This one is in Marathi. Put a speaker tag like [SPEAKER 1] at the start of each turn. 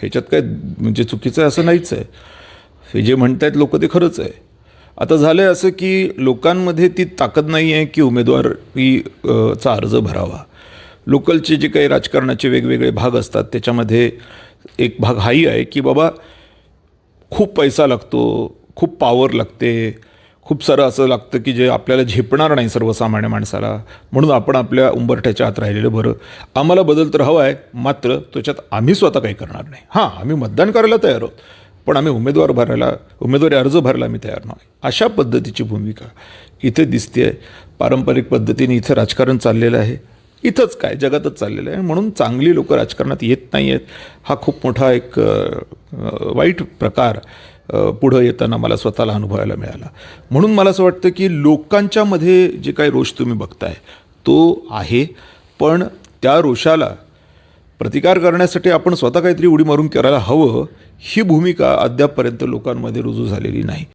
[SPEAKER 1] ह्याच्यात काय म्हणजे चुकीचं आहे असं नाहीच आहे. हे जे म्हणत आहेत लोक ते खरंच आहे. आता झालं आहे असं की लोकांमध्ये ती ताकद नाही आहे की उमेदवारी चा अर्ज भरावा. लोकलचे जे काही राजकारणाचे वेगवेगळे भाग असतात त्याच्यामध्ये एक भाग हाही आहे की बाबा खूप पैसा लागतो खूप पॉवर लागते खूप सारं असं लागतं की जे आपल्याला झेपणार नाही सर्वसामान्य माणसाला. म्हणून आपण आपल्या उंबरठ्याच्या आत राहिलेलं बरं. आम्हाला बदल तर हवा आहे मात्र त्याच्यात आम्ही स्वतः काही करणार नाही. हां आम्ही मतदान करायला तयार आहोत. पण आम्ही उमेदवार भरायला उमेदवारी अर्ज भरायला आम्ही तयार नाही. अशा पद्धतीची भूमिका इथे दिसते पारंपरिक पद्धतीने इथं राजकारण चाललेलं आहे. इथंच काय जगातच चाललेलं आहे. म्हणून चांगली लोकं राजकारणात येत नाही आहेत हा खूप मोठा एक वाईट प्रकार पुढं येताना मला स्वतःला अनुभवायला मिळाला. म्हणून मला असं वाटतं की लोकांच्यामध्ये जे काही रोष तुम्ही बघताय तो आहे. पण त्या रोषाला प्रतिकार करण्यासाठी आपण स्वतः काहीतरी उडी मारून करायला हवं ही भूमिका अद्यापपर्यंत लोकांमध्ये रुजू झालेली नाही.